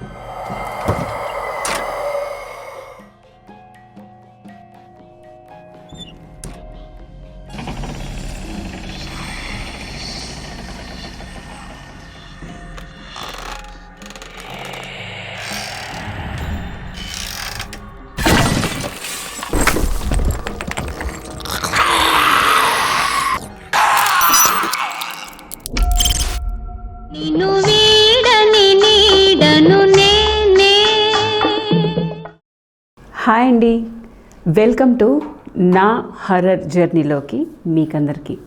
Yeah. అండి. Welcome to నా horror జర్నీలోకి మీకందరికీ.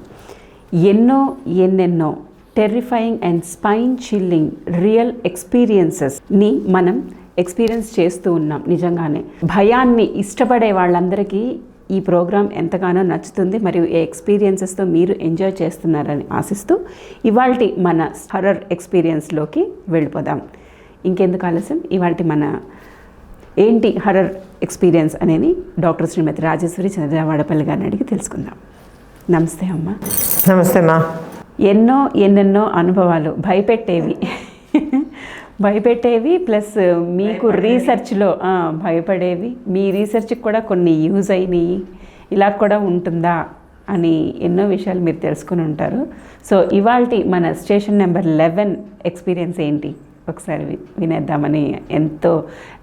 ఎన్నో ఎన్నెన్నో terrifying and spine chilling real ఎక్స్పీరియన్సెస్ని మనం ఎక్స్పీరియన్స్ చేస్తూ ఉన్నాం నిజంగానే. భయాన్ని ఇష్టపడే వాళ్ళందరికీ ఈ ప్రోగ్రాం ఎంతగానో నచ్చుతుంది మరియు ఏ ఎక్స్పీరియన్సెస్తో మీరు ఎంజాయ్ చేస్తున్నారని ఆశిస్తూ ఇవాళ మన హర్రర్ ఎక్స్పీరియన్స్లోకి వెళ్ళిపోదాం. ఇంకెందుకు ఆలస్యం? ఇవాళ మన ఏంటి హర్రర్ ఎక్స్పీరియన్స్ అనేది డాక్టర్ శ్రీమతి రాజేశ్వరి చంద్రవాడపల్లి గారిని అడిగి తెలుసుకుందాం. నమస్తే అమ్మ. నమస్తే మా ఎన్నో ఎన్నెన్నో అనుభవాలు భయపెట్టేవి. భయపెట్టేవి ప్లస్ మీకు రీసెర్చ్లో భయపడేవి. మీ రీసెర్చ్కి కూడా కొన్ని యూజ్ అయినాయి. ఇలా కూడా ఉంటుందా అని ఎన్నో విషయాలు మీరు తెలుసుకుని ఉంటారు. సో ఇవాళ మన స్టేషన్ నెంబర్ లెవెన్ ఎక్స్పీరియన్స్ ఏంటి? ఒకసారి వినేద్దామని ఎంతో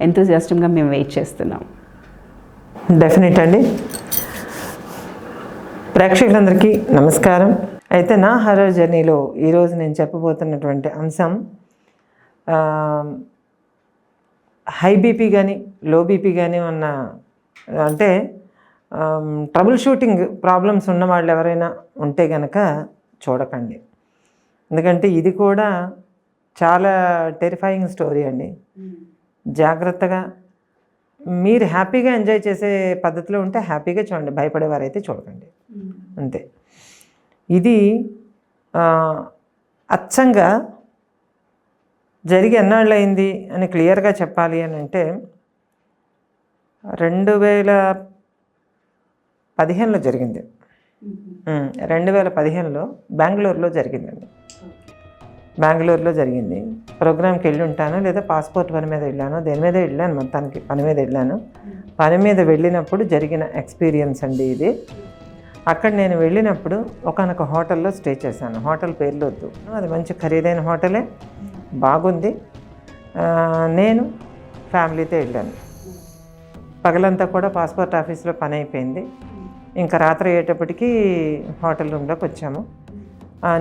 ఎంతో జస్టంగా మేము వెయిట్ చేస్తున్నాం. డెఫినెట్ అండి. ప్రేక్షకులందరికీ నమస్కారం. అయితే నా హర్రర్ జర్నీలో ఈరోజు నేను చెప్పబోతున్నటువంటి అంశం హై బీపీ కానీ లో బీపీ కానీ ఉన్న అంటే ట్రబుల్ షూటింగ్ ప్రాబ్లమ్స్ ఉన్న వాళ్ళు ఎవరైనా ఉంటే కనుక చూడకండి. ఎందుకంటే ఇది కూడా చాలా టెరిఫైయింగ్ స్టోరీ అండి. జాగ్రత్తగా మీరు హ్యాపీగా ఎంజాయ్ చేసే పద్ధతిలో ఉంటే హ్యాపీగా చూడండి భయపడేవారైతే చూడకండి. అంతే. ఇది అచ్చంగా జరిగి ఎన్నాళ్ళు అయింది అని క్లియర్గా చెప్పాలి అని అంటే రెండు వేల పదిహేనులో జరిగింది. ఉమ్, రెండు వేల పదిహేనులో బెంగళూరులో జరిగిందండి. బెంగళూరులో జరిగింది. ప్రోగ్రామ్కి వెళ్ళి ఉంటాను లేదా పాస్పోర్ట్ పని మీద వెళ్ళాను. దేని మీద వెళ్ళాను? మొత్తానికి పని మీద వెళ్ళాను. పని మీద వెళ్ళినప్పుడు జరిగిన ఎక్స్పీరియన్స్ అండి ఇది. అక్కడ నేను వెళ్ళినప్పుడు ఒకనొక హోటల్లో స్టే చేశాను. హోటల్ పేర్లు వద్దు. అది మంచి ఖరీదైన హోటలే. బాగుంది. నేను ఫ్యామిలీతో వెళ్ళాను. పగలంతా కూడా పాస్పోర్ట్ ఆఫీస్లో పని అయిపోయింది. ఇంకా రాత్రి అయ్యేటప్పటికి హోటల్ రూమ్లోకి వచ్చాము.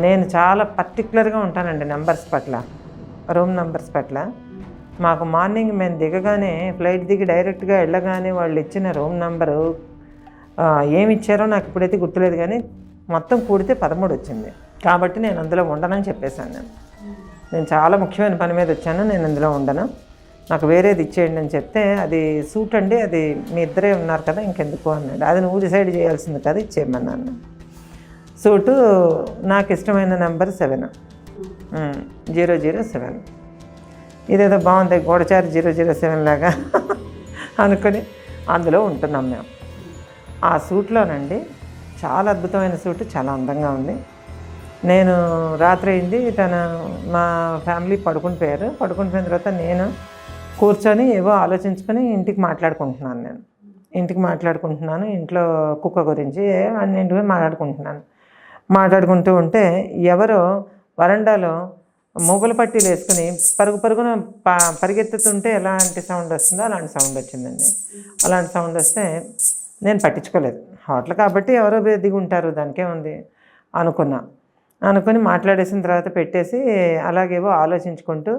నేను చాలా పర్టికులర్గా ఉంటానండి నెంబర్స్ పట్ల రూమ్ నెంబర్స్ పట్ల. మాకు మార్నింగ్ మేము దిగగానే ఫ్లైట్ దిగి డైరెక్ట్గా వెళ్ళగానే వాళ్ళు ఇచ్చిన రూమ్ నెంబరు ఏమి ఇచ్చారో నాకు ఇప్పుడైతే గుర్తులేదు కానీ మొత్తం కూడితే పదమూడు వచ్చింది. కాబట్టి నేను అందులో ఉండనని చెప్పేశాను నేను. నేను చాలా ముఖ్యమైన పని మీద వచ్చాను నేను అందులో ఉండను. నాకు వేరేది ఇచ్చేయండి అని చెప్తే అది సూట్ అండి అది మీ ఇద్దరే ఉన్నారు కదా ఇంకెందుకు అన్నాడు. అది నువ్వు డిసైడ్ చేయాల్సింది కదా ఇచ్చేయమన్నాను. సూటు నాకు ఇష్టమైన number seven. Zero zero seven. ఇదేదో బాగుంది గోడచారి జీరో జీరో సెవెన్ లాగా అనుకొని అందులో ఉంటున్నాం మేము. ఆ సూట్లోనండి చాలా అద్భుతమైన సూట్ చాలా అందంగా ఉంది. నేను రాత్రి అయింది తన మా ఫ్యామిలీ పడుకుని పోయారు. పడుకుని పోయిన తర్వాత నేను కూర్చొని ఏవో ఆలోచించుకొని ఇంటికి మాట్లాడుకుంటున్నాను నేను. ఇంటికి మాట్లాడుకుంటున్నాను ఇంట్లో కుక్క గురించి అన్నింటిపై మాట్లాడుకుంటున్నాను. మాట్లాడుకుంటూ ఉంటే ఎవరో వరండాలో మూగల పట్టీలు వేసుకుని పరుగు పరుగున ప పరిగెత్తుతుంటే ఎలాంటి సౌండ్ వస్తుందో అలాంటి సౌండ్ వచ్చిందండి. అలాంటి సౌండ్ వస్తే నేను పట్టించుకోలేదు. హోటల్ కాబట్టి ఎవరో దిగి ఉంటారు దానికే ఉంది అనుకున్నా. అనుకుని మాట్లాడేసిన తర్వాత పెట్టేసి అలాగేవో ఆలోచించుకుంటూ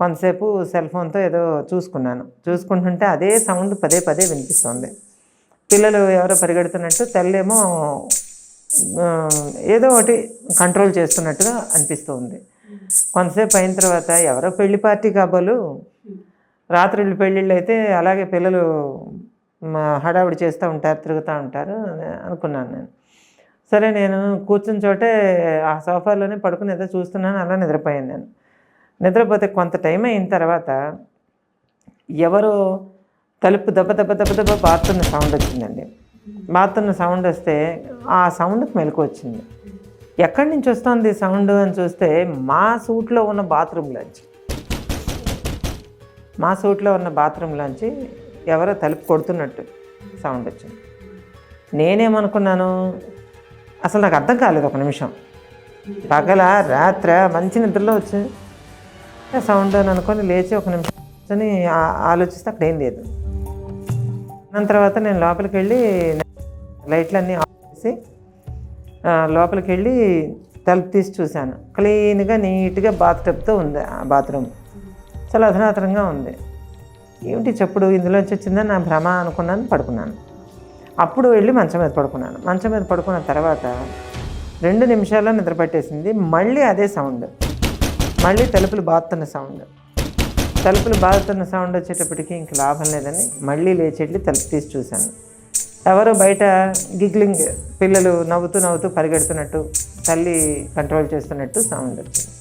కొంతసేపు సెల్ ఫోన్తో ఏదో చూసుకున్నాను. చూసుకుంటుంటే అదే సౌండ్ పదే పదే వినిపిస్తుంది. పిల్లలు ఎవరో పరిగెడుతున్నట్టు తల్లేమో ఏదో ఒకటి కంట్రోల్ చేస్తున్నట్టుగా అనిపిస్తుంది. కొంతసేపు అయిన తర్వాత ఎవరో పెళ్ళి పార్టీ కాబోలు రాత్రి పెళ్ళిళ్ళు అయితే అలాగే పిల్లలు హడావిడి చేస్తూ ఉంటారు తిరుగుతూ ఉంటారు అని అనుకున్నాను నేను. సరే నేను కూర్చున్న చోటే ఆ సోఫాలోనే పడుకుని ఏదో చూస్తున్నాను అలా నిద్రపోయాను నేను. నిద్రపోతే కొంత టైం అయిన తర్వాత ఎవరో తలుపు దెబ్బ దెబ్బ దెబ్బ దెబ్బ పారుతున్న సౌండ్ వచ్చిందండి. బాతున్న సౌండ్ వస్తే ఆ సౌండ్కి మెలకు వచ్చింది. ఎక్కడి నుంచి వస్తుంది సౌండ్ అని చూస్తే మా సూట్లో ఉన్న బాత్రూంలోంచి మా సూట్లో ఉన్న బాత్రూంలోంచి ఎవరో తలుపు కొడుతున్నట్టు సౌండ్ వచ్చింది. నేనేమనుకున్నాను? అసలు నాకు అర్థం కాలేదు ఒక నిమిషం. పగల రాత్ర మంచి నిద్రలో వచ్చింది సౌండ్ అని అనుకొని లేచి ఒక నిమిషం ఆలోచిస్తే అక్కడ ఏం లేదు. దాని తర్వాత నేను లోపలికి వెళ్ళి లైట్లన్నీ ఆఫ్ చేసి లోపలికి వెళ్ళి తలుపు తీసి చూశాను. క్లీన్గా నీట్గా బాత్టబ్తో ఉంది ఆ బాత్రూమ్. చాలా అధునాతనంగా ఉంది. ఏమిటి చెప్పుడు? ఇందులోంచి వచ్చిందని నా భ్రమ అనుకున్నాను పడుకున్నాను. అప్పుడు వెళ్ళి మంచం మీద పడుకున్నాను. మంచం మీద పడుకున్న తర్వాత రెండు నిమిషాల్లో నిద్ర పట్టేసింది మళ్ళీ అదే సౌండ్. మళ్ళీ తలుపులు బాతున్న సౌండ్. తలుపులు బాగుతున్న సౌండ్ వచ్చేటప్పటికి ఇంక లాభం లేదని మళ్ళీ లేచి తలుపు తీసి చూశాను. ఎవరో బయట గిగ్లింగ్ పిల్లలు నవ్వుతూ నవ్వుతూ పరిగెడుతున్నట్టు తల్లి కంట్రోల్ చేస్తున్నట్టు సౌండ్ వచ్చింది.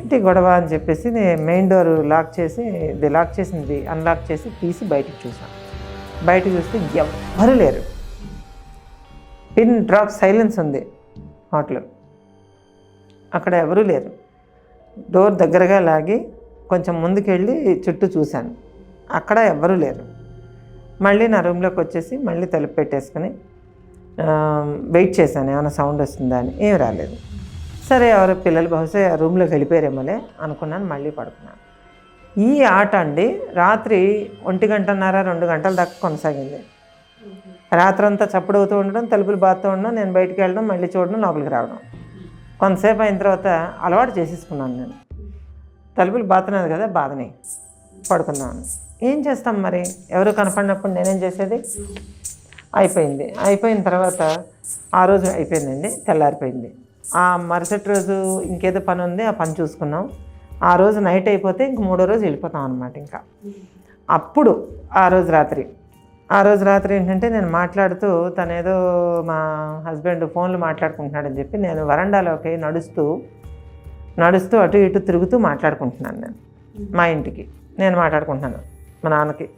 ఇంటి గొడవ అని చెప్పేసి నేను మెయిన్ డోర్ లాక్ చేసి ఇది లాక్ చేసింది అన్లాక్ చేసి తీసి బయటకు చూసాను బయటకు చూస్తే ఎవ్వరు లేరు. పిన్ డ్రాప్ సైలెన్స్ ఉంది హోటల్ అక్కడ ఎవరూ లేరు. డోర్ దగ్గరగా లాగి కొంచెం ముందుకెళ్ళి చుట్టూ చూశాను. అక్కడ ఎవ్వరూ లేరు. మళ్ళీ నా రూమ్లోకి వచ్చేసి మళ్ళీ తలుపు పెట్టేసుకుని వెయిట్ చేశాను. ఏమైనా సౌండ్ వస్తుందా అని. ఏం రాలేదు. సరే ఎవరు పిల్లలు బహుశా ఆ రూమ్లోకి వెళ్ళిపోయారేమోలే అనుకున్నాను మళ్ళీ పడుకున్నాను. ఈ ఆట అండి రాత్రి ఒంటి గంటన్నర రెండు గంటల దాకా కొనసాగింది. రాత్రంతా చప్పుడు అవుతూ ఉండడం తలుపులు బాగుతూ ఉండడం నేను బయటికి వెళ్ళడం మళ్ళీ చూడడం లోపలికి రావడం. కొంతసేపు అయిన తర్వాత అలవాటు చేసేసుకున్నాను నేను. తలుపులు బాతున్నది కదా బాధని పడుకున్నాను. ఏం చేస్తాం మరి? ఎవరు కనపడినప్పుడు నేనేం చేసేది? అయిపోయింది. అయిపోయిన తర్వాత ఆ రోజు అయిపోయిందండి తెల్లారిపోయింది. ఆ మరుసటి రోజు ఇంకేదో పని ఉంది ఆ పని చూసుకున్నాం. ఆ రోజు నైట్ అయిపోతే ఇంక మూడో రోజు వెళ్ళిపోతాం అనమాట ఇంకా. అప్పుడు ఆ రోజు రాత్రి. ఆ రోజు రాత్రి ఏంటంటే నేను మాట్లాడుతూ తనేదో మా హస్బెండ్ ఫోన్లు మాట్లాడుకుంటున్నాడని చెప్పి నేను వరండాలోకి నడుస్తూ నడుస్తూ అటు ఇటు తిరుగుతూ మాట్లాడుకుంటున్నాను నేను. మా ఇంటికి. నేను మాట్లాడుకుంటున్నాను. మా నాన్నకి.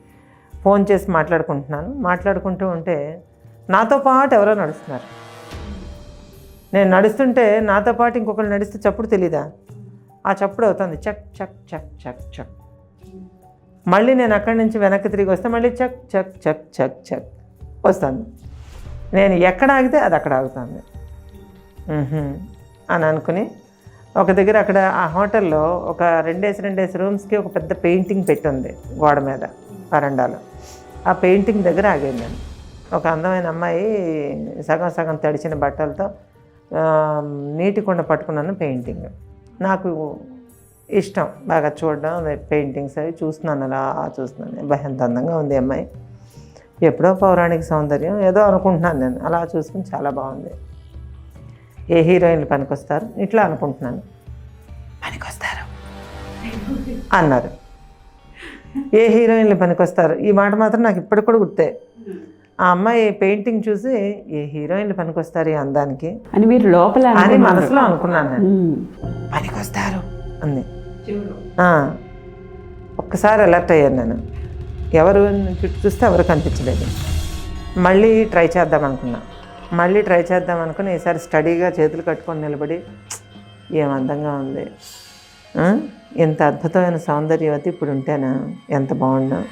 ఫోన్ చేసి మాట్లాడుకుంటున్నాను. మాట్లాడుకుంటూ ఉంటే నాతో పాటు ఎవరో నడుస్తున్నారు. నేను నడుస్తుంటే నాతో పాటు ఇంకొకరు నడిస్తే చప్పుడు తెలీదా? ఆ చప్పుడు అవుతుంది. చక్ చక్ చక్ చక్ చక్. మళ్ళీ నేను అక్కడి నుంచి వెనక్కి తిరిగి వస్తే మళ్ళీ చక్ చక్ చక్ చక్ చక్ వస్తుంది. నేను ఎక్కడ ఆగితే అది అక్కడ ఆగుతుంది. అని అనుకుని ఒక దగ్గర అక్కడ ఆ హోటల్లో ఒక రెండేసి రెండేసి రూమ్స్కి ఒక పెద్ద పెయింటింగ్ పెట్టుంది గోడ మీద వరండాలో. ఆ పెయింటింగ్ దగ్గర ఆగాను నేను. ఒక అందమైన అమ్మాయి సగం సగం తడిచిన బట్టలతో నీటి కుండ పట్టుకున్నాను పెయింటింగ్. నాకు ఇష్టం బాగా చూడడం పెయింటింగ్స్ అవి చూస్తున్నాను అలా చూస్తున్నాను. అబ్బా, ఎంత అందంగా ఉంది అమ్మాయి. ఎప్పుడో పౌరాణిక సౌందర్యం ఏదో అనుకుంటున్నాను నేను. అలా చూసుకుని చాలా బాగుంది. ఏ హీరోయిన్లు పనికొస్తారు? ఇట్లా అనుకుంటున్నాను. పనికొస్తారు. అన్నారు. ఏ హీరోయిన్లు పనికొస్తారు? ఈ మాట మాత్రం నాకు ఇప్పటికి కూడా గుర్తే. ఆ అమ్మాయి పెయింటింగ్ చూసి ఏ హీరోయిన్లు పనికొస్తారు ఈ అందానికి? అని మీరు లోపల అని. మనసులో అనుకున్నాను నేను. పనికొస్తారు. అంది. ఆ, ఒక్కసారి అలర్ట్ అయ్యాను నేను. ఎవరు చుట్టూ చూస్తే ఎవరు కనిపించలేదు. మళ్ళీ ట్రై చేద్దాం అనుకున్నా. మళ్ళీ ట్రై చేద్దాం అనుకుని ఈసారి స్టడీగా చేతులు కట్టుకొని నిలబడి ఏం అందంగా ఉంది. ఇంత అద్భుతమైన సౌందర్యవతి ఇప్పుడు ఉంటేనా? ఎంత బాగున్నా?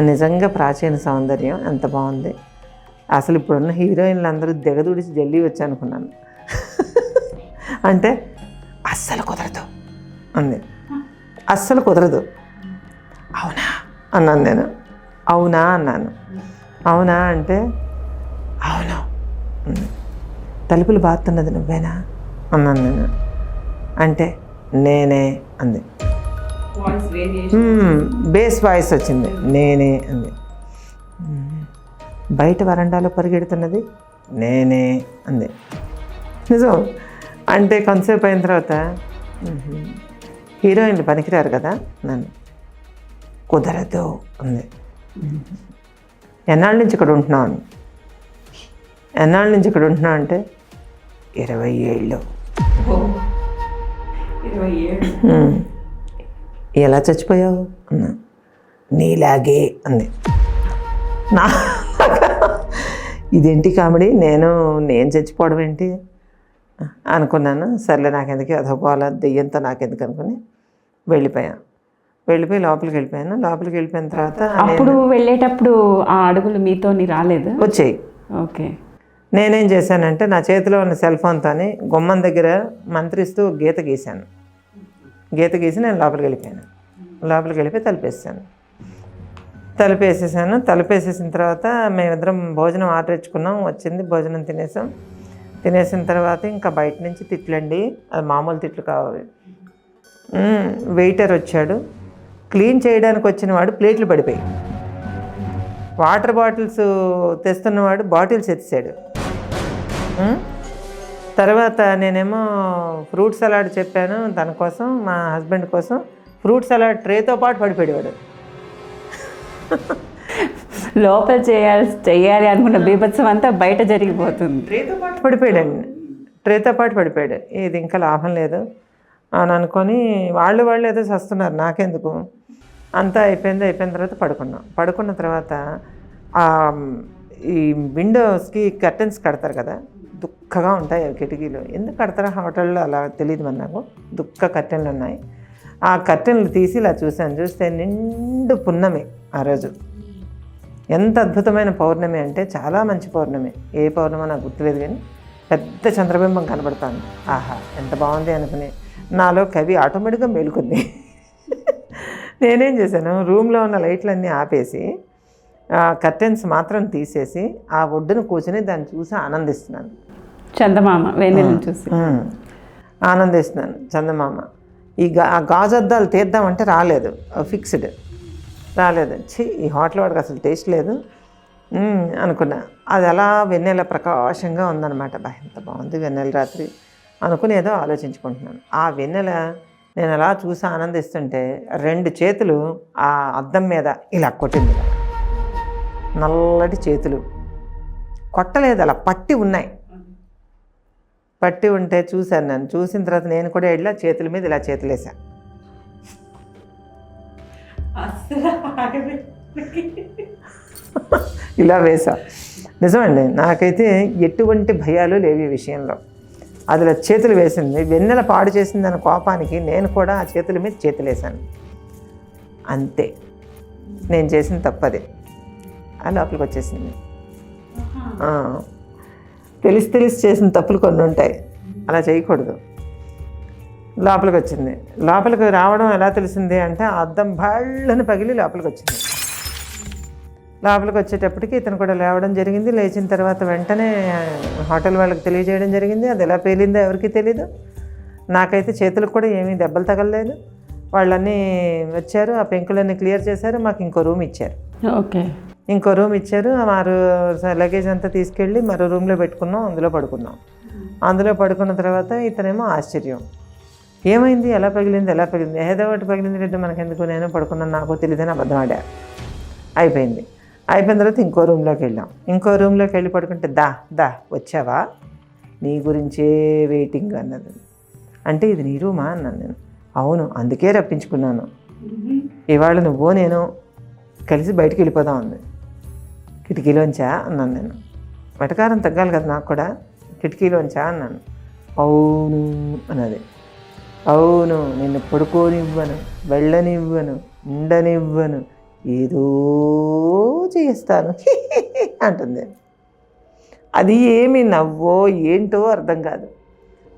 నిజంగా ప్రాచీన సౌందర్యం ఎంత బాగుంది. అసలు ఇప్పుడున్న హీరోయిన్లు అందరూ దిగదుడిచి జల్లి వచ్చి అనుకున్నాను అంటే అస్సలు కుదరదు అంది. అస్సలు కుదరదు. అవునా? అన్నాను నేను. అవునా? అన్నాను. అవునా అంటే అవును. తలుపులు బాతున్నది నువ్వేనా? అన్నాను నేను. అంటే నేనే అంది. బేస్ వాయిస్ వచ్చింది. నేనే అంది. బయట వరండాలో పరిగెడుతున్నది? నేనే అంది. నిజం. అంటే కొంతసేపు అయిన తర్వాత. హీరోయిన్లు పనికిరారు కదా? నన్ను. కుదరదు అంది. ఎన్నాళ్ళ నుంచి ఇక్కడ ఉంటున్నావు ఎన్నాళ్ళ నుంచి ఇక్కడ ఉంటున్నావు అంటే? ఇరవై ఏళ్ళు. "ఉమ్, ఎలా చచ్చిపోయావు? అన్నా నీలాగే అంది. నా ఇదేంటి కామెడీ? నేను నేను చచ్చిపోవడం ఏంటి? అనుకున్నాను. సర్లే నాకెందుకు? అదొకవేళ దెయ్యంతో నాకెందుకు అనుకుని వెళ్ళిపోయాను వెళ్ళిపోయి లోపలికి వెళ్ళిపోయాను. లోపలికి వెళ్ళిపోయిన తర్వాత అప్పుడు వెళ్ళేటప్పుడు ఆ అడుగులు మీతోని రాలేదు? వచ్చాయి. ఓకే. నేనేం చేశానంటే నా చేతిలో ఉన్న సెల్ ఫోన్తోని గుమ్మం దగ్గర మంత్రిస్తూ గీత గీశాను. గీత గీసి నేను లోపలికి వెళ్ళిపోయాను. లోపలికి వెళ్ళిపోయి తలుపేసాను తలుపేసేసాను. తలపేసేసిన తర్వాత మేమిద్దరం భోజనం ఆర్డర్ ఇచ్చుకున్నాం. వచ్చింది భోజనం తినేసాం. తినేసిన తర్వాత ఇంకా బయట నుంచి తిట్లండి. అది మామూలు తిట్లు కావాలి వెయిటర్ వచ్చాడు. క్లీన్ చేయడానికి వచ్చిన వాడు ప్లేట్లు పడిపోయి. వాటర్ బాటిల్స్ తెస్తున్నవాడు బాటిల్స్ ఎత్తిసాడు. తర్వాత నేనేమో ఫ్రూట్ సలాడ్ చెప్పాను తన కోసం మా హస్బెండ్ కోసం. ఫ్రూట్ సలాడ్ ట్రేతో పాటు పడిపోయాడు లోపల చేయాలి చేయాలి అనుకున్న బీభత్సం అంతా బయట జరిగిపోతుంది. ట్రేతో పాటు పడిపోయాడండి ట్రేతో పాటు పడిపోయాడు. ఇది ఇంకా లాభం లేదు అని అనుకొని వాళ్ళు వాళ్ళు ఏదో వస్తున్నారు నాకెందుకు? అంతా అయిపోయింది అయిపోయిన తర్వాత పడుకున్నాం. పడుకున్న తర్వాత ఆ, ఈ విండోస్కి కర్టెన్స్ కడతారు కదా దుఃఖగా ఉంటాయి కిటికీలు ఎందుకు కడతారా? హోటల్లో అలా తెలియదు మరి నాకు. దుఃఖ కర్టెన్లు ఉన్నాయి. ఆ కర్టెన్లు తీసి ఇలా చూశాను. చూస్తే నిండు పున్నమి ఆ రోజు. ఎంత అద్భుతమైన పౌర్ణమి అంటే చాలా మంచి పౌర్ణమి. ఏ పౌర్ణమో నాకు గుర్తులేదు కానీ పెద్ద చంద్రబింబం కనబడతాను. ఆహా ఎంత బాగుంది అనుకుని నాలో కవి ఆటోమేటిక్గా మేలుకుంది. నేనేం చేశాను? రూమ్లో ఉన్న లైట్లన్నీ ఆపేసి కర్టెన్స్ మాత్రం తీసేసి ఆ ఒడ్డున కూర్చొని దాన్ని చూసి ఆనందిస్తున్నాను. చందమామ వెన్నెలను చూసి. ఆనందిస్తున్నాను చందమామ. ఈ గా ఆ గాజద్దాలు తీద్దామంటే రాలేదు ఫిక్స్డ్. రాలేదు. ఛీ ఈ హోటల్ వాడికి అసలు టేస్ట్ లేదు. అనుకున్నా. అది అలా వెన్నెల ప్రకాశంగా ఉందన్నమాట. బా ఎంత బాగుంది వెన్నెల రాత్రి అనుకుని ఏదో ఆలోచించుకుంటున్నాను. ఆ వెన్నెల నేను అలా చూసి ఆనందిస్తుంటే రెండు చేతులు ఆ అద్దం మీద ఇలా కొట్టింది. నల్లటి చేతులు. కొట్టలేదు అలా పట్టి ఉన్నాయి. పట్టి ఉంటే చూశాను నేను చూసిన తర్వాత నేను కూడా ఇలా చేతుల మీద ఇలా చేతులు వేసా ఇలా వేసా. నిజమండి నాకైతే ఎటువంటి భయాలు లేవు ఈ విషయంలో. అదిలో చేతులు వేసింది. వెన్నెల పాడు చేసింది అన్న కోపానికి నేను కూడా ఆ చేతుల మీద చేతులు వేసాను అంతే. నేను చేసిన తప్పదే. ఆ లోపలికి వచ్చేసింది. ఆ. తెలిసి తెలిసి చేసిన తప్పులు కొన్ని ఉంటాయి. అలా చేయకూడదు. లోపలికి వచ్చింది లోపలికి రావడం ఎలా తెలిసింది అంటే అద్దం బళ్ళని పగిలి లోపలికి వచ్చింది లోపలికి వచ్చేటప్పటికి ఇతను కూడా లేవడం జరిగింది. లేచిన తర్వాత వెంటనే హోటల్ వాళ్ళకి తెలియజేయడం జరిగింది. అది ఎలా పేలిందో ఎవరికీ తెలీదు. నాకైతే చేతులకు కూడా ఏమీ దెబ్బలు తగలలేదు. వాళ్ళన్నీ వచ్చారు. ఆ పెంకులన్నీ క్లియర్ చేశారు. మాకు ఇంకో రూమ్ ఇచ్చారు. ఓకే. ఇంకో రూమ్ ఇచ్చారు. మారు లగేజ్ అంతా తీసుకెళ్ళి మరో రూమ్లో పెట్టుకున్నాం. అందులో పడుకున్నాం. అందులో పడుకున్న తర్వాత ఇతనేమో ఆశ్చర్యం. ఏమైంది? ఎలా పగిలింది? ఎలా పగిలింది? ఏదో ఒకటి పగిలింది మనకు మనకెందుకు? నేను పడుకున్నాను. నాకు తెలియదని అబద్ధం ఆడా అయిపోయింది. అయిపోయిన తర్వాత ఇంకో రూమ్లోకి వెళ్ళాం. ఇంకో రూమ్లోకి వెళ్ళి పడుకుంటే దా దా వచ్చావా? నీ గురించే వెయిటింగ్ అన్నది. అంటే ఇది నీ రూమా? అన్నాను నేను. అవును అందుకే రప్పించుకున్నాను. ఇవాళ నువ్వు నేను కలిసి బయటికి వెళ్ళిపోదాం ఉంది కిటికీలోంచా అన్నాను నేను. వెటకారం తగ్గాలి కదా నాకు కూడా. కిటికీలోంచా అన్నాను. అవును అన్నది. అవును నిన్ను పడుకోనివ్వను వెళ్ళనివ్వను ఉండనివ్వను ఏదో చేస్తాను. అంటుంది. అది ఏమి నవ్వో ఏంటో అర్థం కాదు.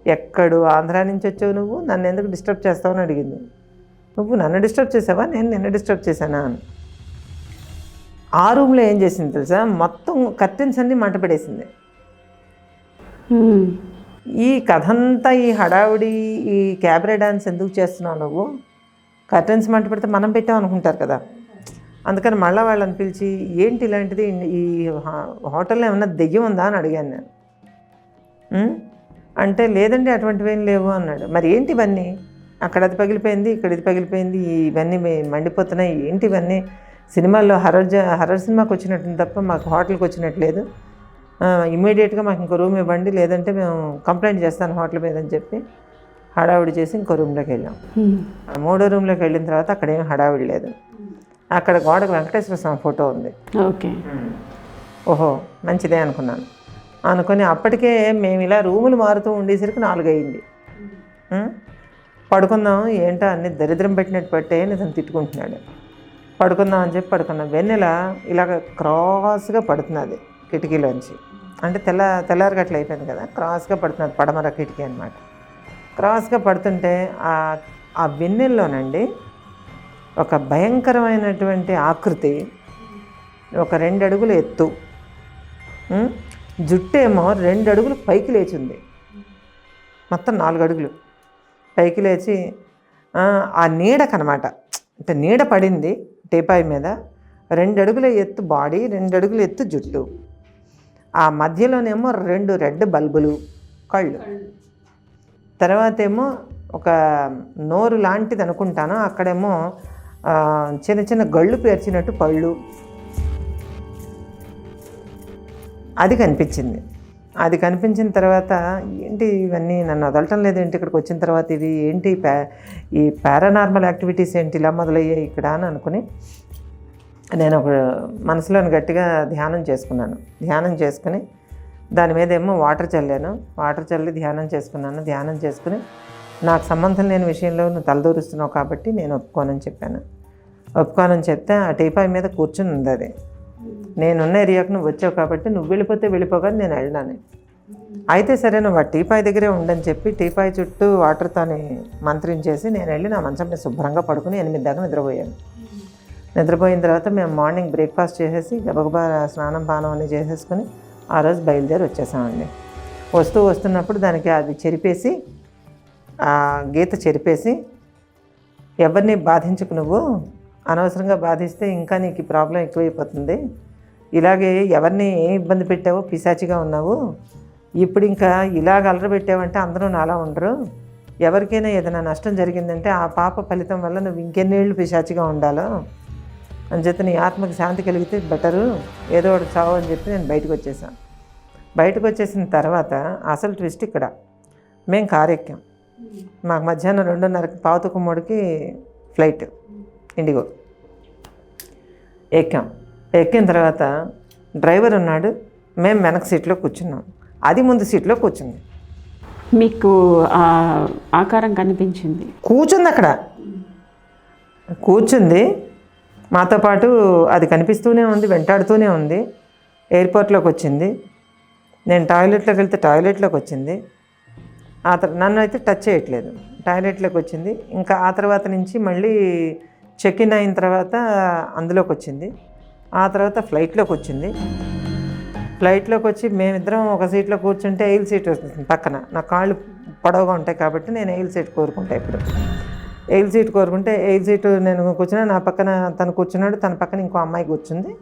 ఎక్కడు ఆంధ్రా నుంచి వచ్చావు నువ్వు? నన్ను ఎందుకు డిస్టర్బ్ చేస్తావు అని అడిగింది. నువ్వు నన్ను డిస్టర్బ్ చేసావా? నేను నిన్ను డిస్టర్బ్ చేశానా? అని ఆ రూమ్లో ఏం చేసింది తెలుసా? మొత్తం కర్టెన్స్ అన్నీ మంట పడేసింది. మ్మ్. ఈ కథంతా ఈ హడావుడి ఈ క్యాబరే డాన్స్ ఎందుకు చేస్తున్నావు నువ్వు? కర్టెన్స్ మంట పెడితే మనం పెట్టాం అనుకుంటారు కదా. అందుకని మళ్ళీ వాళ్ళని పిలిచి ఏంటి ఇలాంటిది? ఈ హా- హోటల్లో ఏమన్నా దెయ్యం ఉందా? అని అడిగాను నేను? అంటే లేదండి అటువంటివి ఏం లేవు అన్నాడు. మరి ఏంటి ఇవన్నీ? అక్కడ అది పగిలిపోయింది ఇక్కడ ఇది పగిలిపోయింది ఇవన్నీ మండిపోతున్నాయి ఏంటి ఇవన్నీ? సినిమాల్లో హర్రర్ హర్రర్ సినిమాకి వచ్చినట్టు తప్ప మాకు హోటల్కి వచ్చినట్టు లేదు ఇమీడియట్గా మాకు ఇంకో రూమ్ ఇవ్వండి లేదంటే మేము కంప్లైంట్ చేస్తాను హోటల్ మీద అని చెప్పి హడావిడి చేసి ఇంకో రూమ్లోకి వెళ్ళాం. మూడో రూమ్లోకి వెళ్ళిన తర్వాత అక్కడ ఏం హడావిడి లేదు. అక్కడ గోడకు వెంకటేశ్వర స్వామి ఫోటో ఉంది. ఓకే. ఓహో మంచిదే అనుకున్నాను. అనుకొని అప్పటికే మేము ఇలా రూములు మారుతూ ఉండేసరికి నాలుగు అయింది? పడుకుందాం ఏంటో అన్ని దరిద్రం పెట్టినట్టు పెట్టే నిజం తిట్టుకుంటున్నాడు. పడుకుందాం అని చెప్పి పడుకున్నాం. వెన్నెల ఇలాగ క్రాస్గా పడుతున్నది కిటికీలోంచి. అంటే తెల్ల తెల్లారి గట్ల అయిపోయింది కదా క్రాస్గా పడుతున్నది పడమర కిటికీ అనమాట క్రాస్గా పడుతుంటే ఆ ఆ వెన్నెల్లోనండి ఒక భయంకరమైనటువంటి ఆకృతి ఒక రెండు అడుగులు ఎత్తు జుట్టేమో రెండు అడుగులు పైకి లేచింది. మొత్తం నాలుగు అడుగులు పైకి లేచి ఆ నీడకనమాట అంటే నీడ పడింది టీపాయ్ మీద రెండు అడుగుల ఎత్తు బాడీ రెండు అడుగుల ఎత్తు జుట్టు. ఆ మధ్యలోనేమో రెండు రెడ్ బల్బులు కళ్ళు. తర్వాత ఏమో ఒక నోరు లాంటిది అనుకుంటాను అక్కడేమో చిన్న చిన్న గళ్ళు పేర్చినట్టు పళ్ళు. అది కనిపించింది. అది కనిపించిన తర్వాత ఏంటి ఇవన్నీ నన్ను వదలటం లేదు ఏంటి ఇక్కడికి వచ్చిన తర్వాత ఇది ఏంటి ప్యా ఈ పారానార్మల్ యాక్టివిటీస్ ఏంటి ఇలా మొదలయ్యాయి ఇక్కడ అని అనుకుని నేను ఒక మనసులోని గట్టిగా ధ్యానం చేసుకున్నాను. ధ్యానం చేసుకుని దాని మీద ఏమో వాటర్ చల్లాను. వాటర్ చల్లి ధ్యానం చేసుకున్నాను. ధ్యానం చేసుకుని నాకు సంబంధం లేని విషయంలో నువ్వు తలదూరుస్తున్నావు కాబట్టి నేను ఒప్పుకోనని చెప్పాను. ఒప్పుకోనని చెప్తే ఆ టీపాయ్ మీద కూర్చుని ఉంది అది. నేనున్న ఏరియాకు నువ్వు వచ్చావు కాబట్టి నువ్వు వెళ్ళిపోతే వెళ్ళిపోగానే నేను వెళ్ళినాను అయితే సరే నువ్వు ఆ టీపాయ్ దగ్గరే ఉండని చెప్పి టీపాయ్ చుట్టూ వాటర్తోని మంత్రించేసి నేను వెళ్ళి నా మంచం మీద శుభ్రంగా పడుకుని ఎనిమిది దాకా నిద్రపోయాను. నిద్రపోయిన తర్వాత మేము మార్నింగ్ బ్రేక్ఫాస్ట్ చేసేసి గబగబా స్నానం పానం అన్నీ చేసేసుకుని ఆ రోజు బయలుదేరి వచ్చేసామండి. వస్తూ వస్తున్నప్పుడు దానికి అది చెరిపేసి ఆ గీత చెరిపేసి ఎవరిని బాధించుకు నువ్వు? అనవసరంగా బాధిస్తే ఇంకా నీకు ప్రాబ్లం ఎక్కువైపోతుంది. ఇలాగే ఎవరిని ఇబ్బంది పెట్టావో పిశాచిగా ఉన్నావు ఇప్పుడు ఇంకా ఇలాగ అలర పెట్టావంటే అందరూ నాలా ఉండరు. ఎవరికైనా ఏదైనా నష్టం జరిగిందంటే ఆ పాప ఫలితం వల్ల నువ్వు ఇంకెన్నేళ్ళు పిశాచిగా ఉండాలో. అని చెప్పి నీ ఆత్మకి శాంతి కలిగితే బెటరు. ఏదో ఒకటి చావు అని చెప్పి నేను బయటకు వచ్చేసాను బయటకు వచ్చేసిన తర్వాత అసలు ట్విస్ట్ ఇక్కడ. మేము కారు మాకు మధ్యాహ్నం రెండున్నరకి పావుతకు మూడుకి ఫ్లైట్ ఇండిగో. ఎక్కాం. ఎక్కిన తర్వాత డ్రైవర్ ఉన్నాడు మేము వెనక సీట్లో కూర్చున్నాం. అది ముందు సీట్లో కూర్చుంది. మీకు ఆకారం కనిపించింది. కూర్చుంది అక్కడ. కూర్చుంది. మాతో పాటు అది కనిపిస్తూనే ఉంది వెంటాడుతూనే ఉంది. ఎయిర్పోర్ట్లోకి వచ్చింది. నేను టాయిలెట్లోకి వెళ్తే టాయిలెట్లోకి వచ్చింది. ఆ తర్వాత నన్ను అయితే టచ్ చేయట్లేదు. టాయిలెట్లోకి వచ్చింది. ఇంకా ఆ తర్వాత నుంచి మళ్ళీ చెక్ ఇన్ అయిన తర్వాత అందులోకి వచ్చింది. ఆ తర్వాత ఫ్లైట్లోకి వచ్చింది. ఫ్లైట్లోకి వచ్చి మేమిద్దరం ఒక సీట్లో కూర్చుంటే ఎయిల్ సీట్ వస్తుంది పక్కన. నా కాళ్ళు పొడవుగా ఉంటాయి కాబట్టి నేను ఎయిల్ సీట్ కోరుకుంటా ఇప్పుడు ఎయిల్ సీట్ కోరుకుంటే ఎయిల్ సీటు నేను కూర్చున్నా నా పక్కన తను కూర్చున్నాడు తన పక్కన ఇంకో అమ్మాయి కూర్చుంది.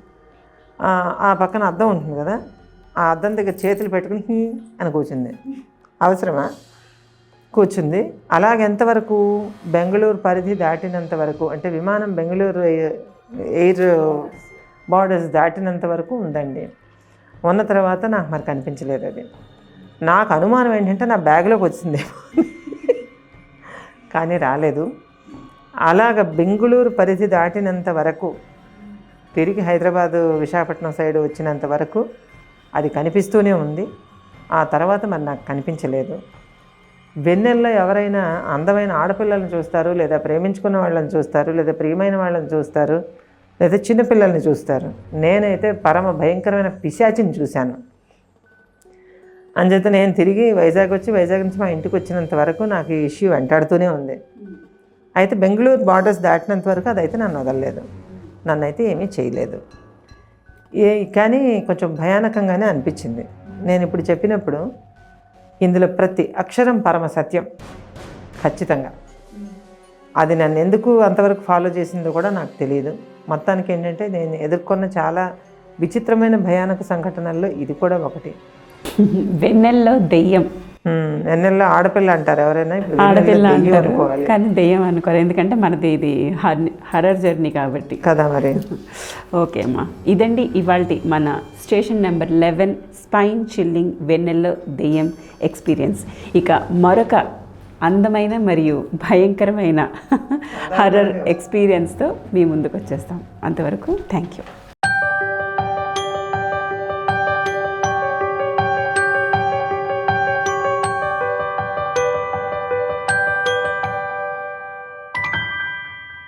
ఆ పక్కన అద్దం ఉంటుంది కదా ఆ అద్దం దగ్గర చేతులు పెట్టుకుని హీ అని కూర్చుంది. అవసరమా? కూర్చుంది. అలాగ ఎంతవరకు? బెంగళూరు పరిధి దాటినంత వరకు అంటే విమానం బెంగళూరు ఎయిర్ బార్డర్స్ దాటినంత వరకు ఉందండి. ఉన్న తర్వాత నాకు మరి కనిపించలేదు అది. నాకు అనుమానం ఏంటంటే నా బ్యాగ్లోకి వచ్చింది. కానీ రాలేదు. అలాగ బెంగుళూరు పరిధి దాటినంత వరకు తిరిగి హైదరాబాదు విశాఖపట్నం సైడ్ వచ్చినంత వరకు అది కనిపిస్తూనే ఉంది. ఆ తర్వాత మరి నాకు కనిపించలేదు. వెన్నెల్లో ఎవరైనా అందమైన ఆడపిల్లలను చూస్తారు లేదా ప్రేమించుకున్న వాళ్ళని చూస్తారు లేదా ప్రియమైన వాళ్ళని చూస్తారు. లేదా చిన్నపిల్లల్ని చూస్తారు. నేనైతే పరమ భయంకరమైన పిశాచిని చూశాను. అంచేత నేను తిరిగి వైజాగ్ వచ్చి వైజాగ్ నుంచి మా ఇంటికి వచ్చినంత వరకు నాకు ఈ ఇష్యూ వెంటాడుతూనే ఉంది. అయితే బెంగళూరు బార్డర్స్ దాటినంత వరకు అదైతే నన్ను వదలలేదు. నన్ను అయితే ఏమీ చేయలేదు. ఏ కానీ కొంచెం భయానకంగానే అనిపించింది. నేను ఇప్పుడు చెప్పినప్పుడు ఇందులో ప్రతి అక్షరం పరమ సత్యం. ఖచ్చితంగా. అది నన్ను ఎందుకు అంతవరకు ఫాలో చేసిందో కూడా నాకు తెలియదు మొత్తానికి ఏంటంటే నేను ఎదుర్కొన్న చాలా విచిత్రమైన భయానక సంఘటనల్లో ఇది కూడా ఒకటి. వెన్నెల్లో దెయ్యం. ఉమ్, ఎన్నెల్లో ఆడపిల్ల అంటారు ఎవరైనా? ఆడపిల్ల వెన్నెల్లో అనుకోవాలి. కానీ దెయ్యం అనుకోరు. ఎందుకంటే మనది ఇది హర్రర్ జర్నీ కాబట్టి. కదా మరి. ఓకే అమ్మా. ఇదండి ఇవాళ మన station number eleven spine chilling వెన్నెల్లో దెయ్యం ఎక్స్పీరియన్స్. ఇక మరొక అందమైన మరియు భయంకరమైన హర్రర్ ఎక్స్పీరియన్స్తో మీ ముందుకు వచ్చేస్తాం. అంతవరకు థ్యాంక్ యూ